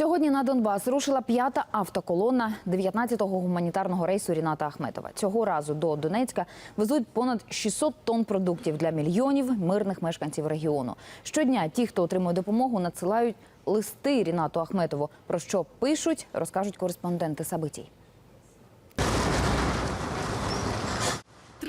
Сьогодні на Донбас рушила п'ята автоколона 19-го гуманітарного рейсу Ріната Ахметова. Цього разу до Донецька везуть понад 600 тонн продуктів для мільйонів мирних мешканців регіону. Щодня ті, хто отримує допомогу, надсилають листи Рінату Ахметову. Про що пишуть, розкажуть кореспонденти Сабитій.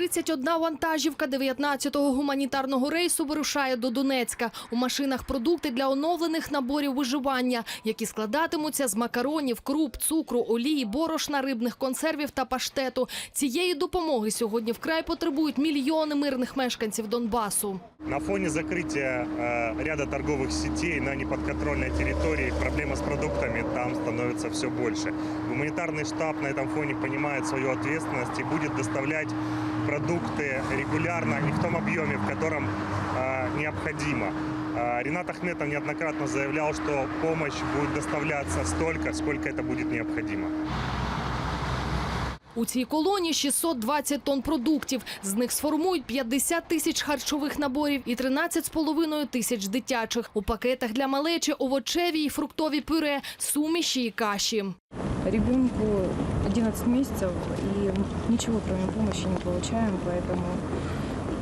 31 вантажівка 19-го гуманітарного рейсу вирушає до Донецька. У машинах продукти для оновлених наборів виживання, які складатимуться з макаронів, круп, цукру, олії, борошна, рибних консервів та паштету. Цієї допомоги сьогодні вкрай потребують мільйони мирних мешканців Донбасу. На фоне закрытия э, ряда торговых сетей на неподконтрольной территории проблема с продуктами там становится все больше. Гуманитарный штаб на этом фоне понимает свою ответственность и будет доставлять продукты регулярно и в том объеме, в котором э, необходимо. Э, Ренат Ахметов неоднократно заявлял, что помощь будет доставляться столько, сколько это будет необходимо. У цій колоні 620 тонн продуктів. З них сформують 50 тисяч харчових наборів і 13,5 тисяч дитячих. У пакетах для малечі овочеві і фруктові пюре, суміші і каші. Ребенку 11 месяцев и ничего кроме помощи не получаем, поэтому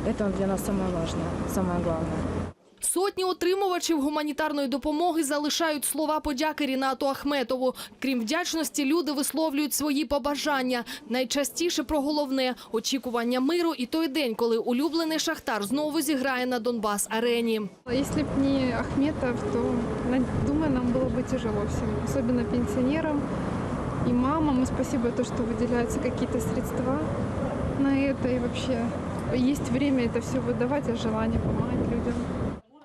это для нас самое важное, самое главное. Сотні отримувачів гуманітарної допомоги залишають слова подяки Рінату Ахметову. Крім вдячності, люди висловлюють свої побажання. Найчастіше про головне – очікування миру і той день, коли улюблений шахтар знову зіграє на Донбас-арені. Если бы не Ахметов, то, на- думаю, нам было бы тяжело всем, особенно пенсионерам и мамам. И спасибо то, что выделяются какие-то средства на это. И вообще есть время это все выдавать, а желание помогать людям.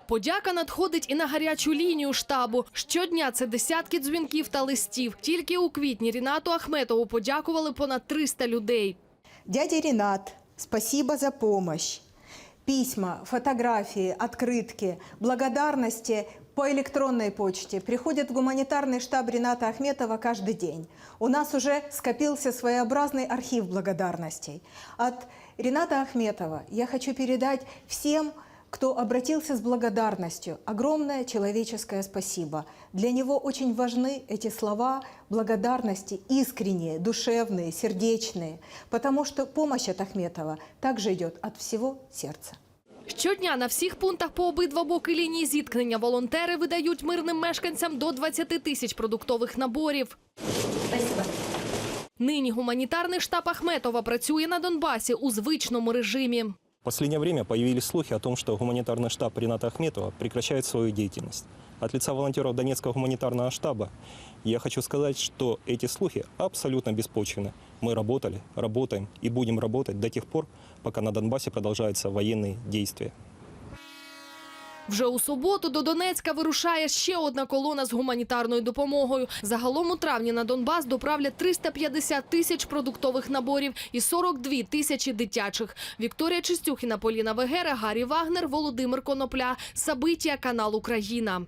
Подяка надходить і на гарячу лінію штабу. Щодня це десятки дзвінків та листів. Тільки у квітні Рінату Ахметову подякували понад 300 людей. Дядя Ренат, спасибо за помощь. Письма, фотографии, открытки, благодарности по электронной почте приходят в гуманитарный штаб Рената Ахметова каждый день. У нас уже скопился своеобразный архив благодарностей. От Рената Ахметова я хочу передать всем, кто обратился с благодарностью, огромное человеческое спасибо. Для него очень важны эти слова благодарности, искренние, душевные, сердечные, потому что помощь от Ахметова также идет от всего сердца. Щодня на всіх пунктах по обидва боки лінії зіткнення волонтери видають мирним мешканцям до 20 тисяч продуктових наборів. Нині гуманітарний штаб Ахметова працює на Донбасі у звичному режимі В последнее время появились слухи о том, что гуманитарный штаб Рената Ахметова прекращает свою деятельность. От лица волонтеров Донецкого гуманитарного штаба я хочу сказать, что эти слухи абсолютно беспочвены. Мы работали, работаем и будем работать до тех пор, пока на Донбассе продолжаются военные действия. Вже у суботу до Донецька вирушає ще одна колона з гуманітарною допомогою. Загалом у травні на Донбас доправлять 350 тисяч продуктових наборів і 42 тисячі дитячих. Вікторія Чистюхіна, Поліна Вегера, Гаррі Вагнер, Володимир Конопля. Сабиття, канал Україна.